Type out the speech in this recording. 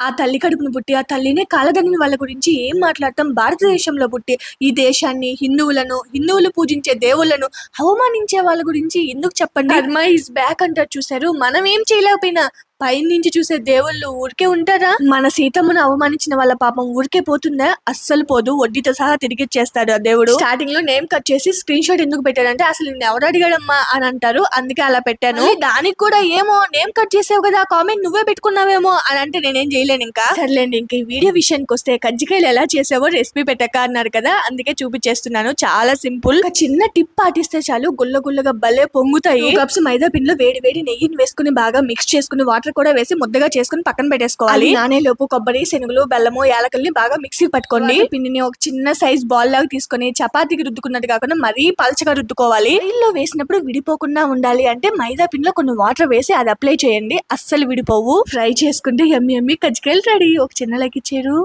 ఆ తల్లి కడుపును పుట్టి ఆ తల్లినే కాలదగిన వాళ్ళ గురించి ఏం మాట్లాడటం భారతదేశంలో పుట్టి ఈ దేశాన్ని హిందువులను హిందువులు పూజించే దేవుళ్ళను అవమానించే వాళ్ళ గురించి ఎందుకు చెప్పండి? కర్మ ఇస్ బ్యాక్ అంటారు చూసారు మనం ఏం చేయలేకపోయినా పైనుంచి చూసే దేవుళ్ళు ఊరికే ఉంటారా? మన సీతమ్మను అవమానించిన వాళ్ళ పాపం ఊరికే పోతుందా? అస్సలు పోదు. వడ్డీతో సహా తిరిగి చేస్తాడు ఆ దేవుడు. స్టార్టింగ్లో నేమ్ కట్ చేసి స్క్రీన్ షాట్ ఎందుకు పెట్టాడంటే అసలు నేను ఎవరు అడిగాడమ్మా? అని అంటారు. అందుకే అలా పెట్టాను. దానికి కూడా ఏమో నేమ్ కట్ చేసావు కదా కామెంట్ నువ్వే పెట్టుకున్నావేమో అని అంటే నేనేం చేయలేను ఇంకా. సర్లేండి ఇంక ఈ వీడియో విషయానికి వస్తే కజ్జికాయలు ఎలా చేసావో రెసిపీ పెట్టక అన్నారు కదా అందుకే చూపించేస్తున్నాను. చాలా సింపుల్ చిన్న టిప్ పాటిస్తే చాలు. గుల్ల గుల్లగా భలే పొంగుతాయి. కప్స్ మైదా పిండిలో వేడి వేడి నెయ్యిని వేసుకుని బాగా మిక్స్ చేసుకుని వాటర్ కూడా వేసి ముద్దగా చేసుకుని పక్కన పెట్టేసుకోవాలి. నానే లోపు కొబ్బరి శనుగులు బెల్లము యాలకల్ని బాగా మిక్సీ పట్టుకోండి. పిండిని ఒక చిన్న సైజ్ బాల్ లాగా తీసుకొని చపాతీకి రుద్దుకున్నట్టు కాకుండా మరీ పలచగా రుద్దుకోవాలి. ఆయిల్లో వేసినప్పుడు విడిపోకుండా ఉండాలి అంటే మైదా పిండిలో కొన్ని వాటర్ వేసి అది అప్లై చేయండి. అస్సలు విడిపోవు. ఫ్రై చేసుకుంటే ఎమ్మి ఎమ్మి కజ్జికాయలు రెడీ. ఒక చిన్న లైక్ ఇచ్చారు.